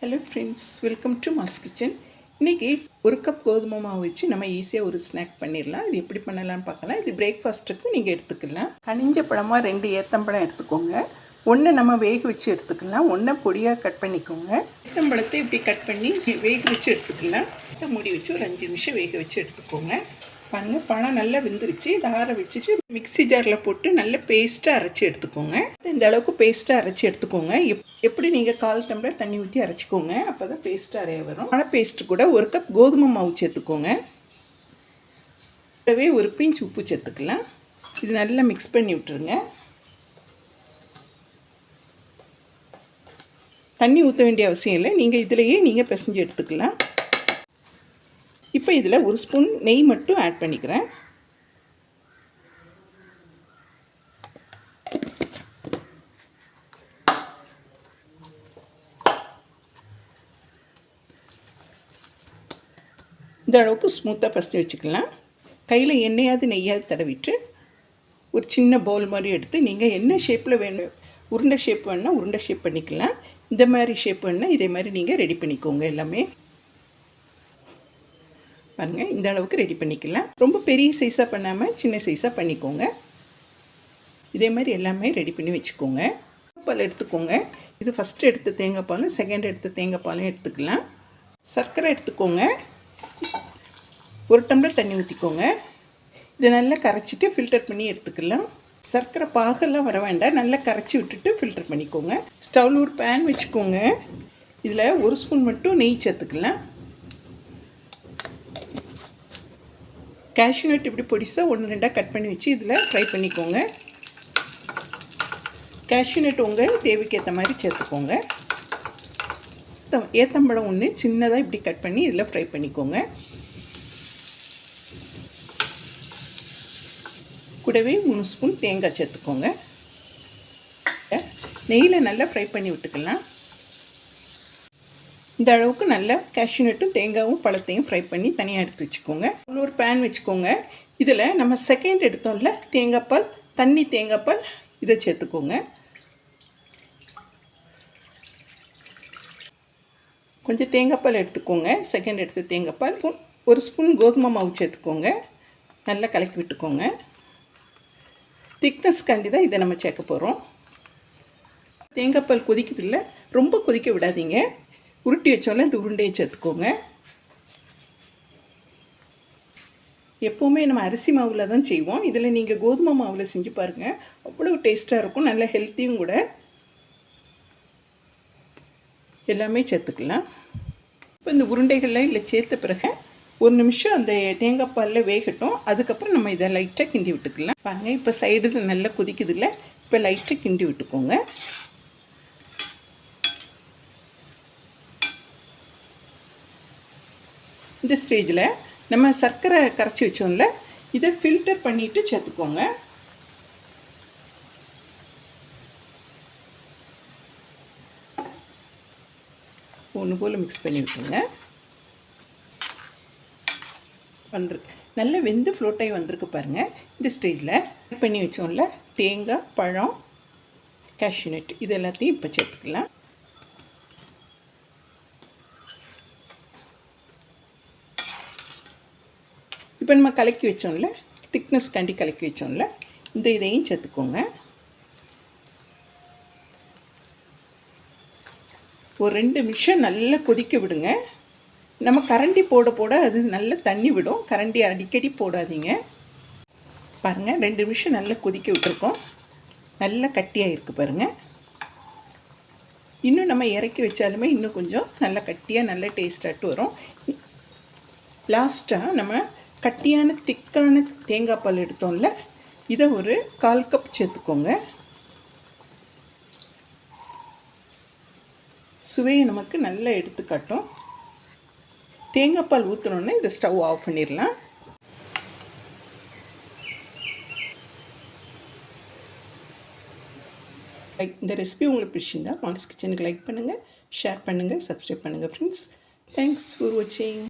Hello friends welcome to mass kitchen இன்றைக்கி ஒரு cup கோதுமை மாவு வச்சு நம்ம ஈஸியாக ஒரு ஸ்நாக் பண்ணிடலாம் இது எப்படி பண்ணலாம்னு பார்க்கலாம். இது பிரேக்ஃபாஸ்ட்டுக்கும் நீங்கள் எடுத்துக்கலாம். கனிஞ்ச பழமாக ரெண்டு ஏத்தம்பழம் எடுத்துக்கோங்க. ஒன்று நம்ம வேக வச்சு எடுத்துக்கலாம். ஒன்றை பொடியாக கட் பண்ணிக்கோங்க. ஏத்தம்பழத்தை இப்படி கட் பண்ணி வேக வச்சு எடுத்துக்கலாம். மூடி வச்சு ஒரு அஞ்சு நிமிஷம் வேக வச்சு எடுத்துக்கோங்க. பாருங்கள் பழம் நல்லா வெந்துருச்சு. இதை ஆற வச்சுட்டு மிக்ஸி ஜாரில் போட்டு நல்ல பேஸ்ட்டாக அரைச்சி எடுத்துக்கோங்க. இந்த அளவுக்கு பேஸ்ட்டாக அரைச்சி எடுத்துக்கோங்க. எப் எப்படி நீங்கள் கால் டம்ளர் தண்ணி ஊற்றி அரைச்சிக்கோங்க அப்போ தான் பேஸ்ட்டாக அரைய வரும். பழ பேஸ்ட்டு கூட ஒரு கப் கோதுமை மாவு சேர்த்துக்கோங்க. கூடவே ஒரு பிஞ்ச் உப்பு சேர்த்துக்கலாம். இது நல்லா மிக்ஸ் பண்ணி விட்டுருங்க. தண்ணி ஊற்ற வேண்டிய அவசியம் இல்லை. நீங்கள் இதிலையே நீங்கள் பிசைஞ்சு எடுத்துக்கலாம். இப்போ இதில் ஒரு ஸ்பூன் நெய் மட்டும் ஆட் பண்ணிக்கிறேன். இந்த அளவுக்கு ஸ்மூத்தாக பசித்து வச்சுக்கலாம். கையில் எண்ணெயாவது நெய்யாவது தடவிட்டு ஒரு சின்ன பவுல் மாதிரி எடுத்து நீங்கள் என்ன ஷேப்பில் வேணும் உருண்டை ஷேப் வேணுன்னா உருண்டை ஷேப் பண்ணிக்கலாம். இந்த மாதிரி ஷேப் வேணுன்னா இதே மாதிரி நீங்கள் ரெடி பண்ணிக்கோங்க எல்லாமே. பாருங்கள் இந்த அளவுக்கு ரெடி பண்ணிக்கலாம். ரொம்ப பெரிய சைஸாக பண்ணாமல் சின்ன சைஸாக பண்ணிக்கோங்க. இதே மாதிரி எல்லாமே ரெடி பண்ணி வச்சுக்கோங்க. பால் எடுத்துக்கோங்க. இது ஃபஸ்ட்டு எடுத்த தேங்காய் பாலும் செகண்ட் எடுத்த தேங்காய் பாலும் எடுத்துக்கலாம். சர்க்கரை எடுத்துக்கோங்க. ஒரு டம்ளர் தண்ணி ஊற்றிக்கோங்க இதை நல்லா கரைச்சிட்டு ஃபில்டர் பண்ணி எடுத்துக்கலாம். சர்க்கரை பாகெல்லாம் வர வேண்டாம். நல்லா கரைச்சி விட்டுட்டு ஃபில்டர் பண்ணிக்கோங்க. ஸ்டவ்வில் ஒரு பேன் வச்சுக்கோங்க. இதில் ஒரு ஸ்பூன் மட்டும் நெய் சேர்த்துக்கலாம். கேஷ்யூ நட் இப்படி பொடிசாக ஒன்று ரெண்டாக கட் பண்ணி வச்சு இதில் ஃப்ரை பண்ணிக்கோங்க. கேஷ்யூ நட் உங்கள் தேவைக்கு ஏற்ற மாதிரி சேர்த்துக்கோங்க. ஏத்தம்பழம் ஒன்று சின்னதாக இப்படி கட் பண்ணி இதில் ஃப்ரை பண்ணிக்கோங்க. கூடவே மூணு ஸ்பூன் தேங்காய் சேர்த்துக்கோங்க. நெய்யில் நல்லா ஃப்ரை பண்ணி விட்டுக்கலாம். இந்த அளவுக்கு நல்லா கேஷ்யூநட்டும் தேங்காயும் பழத்தையும் ஃப்ரை பண்ணி தனியாக எடுத்து வச்சுக்கோங்க. ஒரு பேன் வச்சுக்கோங்க. இதில் நம்ம செகண்ட் எடுத்தோம்ல தேங்காய் பால் தண்ணி தேங்காய் பால் இதை சேர்த்துக்கோங்க. கொஞ்சம் தேங்காய் பால் எடுத்துக்கோங்க. செகண்ட் எடுத்து தேங்காய் பால் ஒரு ஸ்பூன் கோதுமை மாவு சேர்த்துக்கோங்க. நல்லா கலக்கி விட்டுக்கோங்க. திக்னஸ் கண்டி தான் இதை நம்ம சேர்க்க போகிறோம் தேங்காய் பால் இல்லை ரொம்ப கொதிக்க விடாதீங்க. உருட்டி வச்சோன்னே இந்த உருண்டையை சேர்த்துக்கோங்க. எப்போவுமே நம்ம அரிசி மாவில் தான் செய்வோம். இதில் நீங்கள் கோதுமை மாவில் செஞ்சு பாருங்கள் அவ்வளோ டேஸ்ட்டாக இருக்கும். நல்ல ஹெல்த்தியும் கூட. எல்லாமே சேர்த்துக்கலாம். இப்போ இந்த உருண்டைகளில் இல்லை சேர்த்த பிறகு ஒரு நிமிஷம் அந்த தேங்காய் பாலில் வேகட்டும். அதுக்கப்புறம் நம்ம இதை லைட்டாக கிண்டி விட்டுக்கலாம். பாருங்கள் இப்போ சைடில் நல்லா கொதிக்குது இல்லை இப்போ லைட்டாக கிண்டி விட்டுக்கோங்க. இந்த ஸ்டேஜில் நம்ம சர்க்கரை கரைச்சி வச்சோம்ல இதை ஃபில்டர் பண்ணிவிட்டு சேர்த்துக்கோங்க. ஒன்று போல் மிக்ஸ் பண்ணி விட்டுருங்க வந்துருக்கு. நல்லா வெந்து ஃப்ளோட்டாகி வந்திருக்கு பாருங்கள் இந்த ஸ்டேஜில் பண்ணி வச்சோம்ல தேங்காய் பழம் கேஷ்யூநட் இது எல்லாத்தையும் இப்போ சேர்த்துக்கலாம். இப்போ நம்ம கலக்கி வச்சோம்ல திக்னஸ் கண்டி கலக்கி வச்சோம்ல இந்த இதையும் சேர்த்துக்கோங்க. ஒரு ரெண்டு நிமிஷம் நல்லா கொதிக்க விடுங்க. நம்ம கரண்டி போட போட அது நல்ல தண்ணி விடும். கரண்டி அடிக்கடி போடாதீங்க. பாருங்கள் ரெண்டு நிமிஷம் நல்லா கொதிக்க விட்டுருக்கோம். நல்லா கட்டியாக இருக்குது பாருங்கள் இன்னும் நம்ம இறக்கி வச்சாலுமே இன்னும் கொஞ்சம் நல்லா கட்டியாக நல்லா டேஸ்டாட்டு வரும். லாஸ்ட்டாக நம்ம கட்டியான திக்கான தேங்காய் பால் எடுத்தோம்ல இதை ஒரு கால் கப் சேர்த்துக்கோங்க. சுவையை நமக்கு நல்லா எடுத்துக்காட்டும். தேங்காய் பால் ஊற்றினோன்னே இதை ஸ்டவ் ஆஃப் பண்ணிடலாம் லைக் இந்த ரெசிபி உங்களுக்கு பிடிச்சிருந்தா மால்ஸ் கிச்சனுக்கு லைக் பண்ணுங்கள் ஷேர் பண்ணுங்கள் சப்ஸ்கிரைப் பண்ணுங்கள் ஃப்ரெண்ட்ஸ் தேங்க்ஸ் ஃபார் வாட்சிங்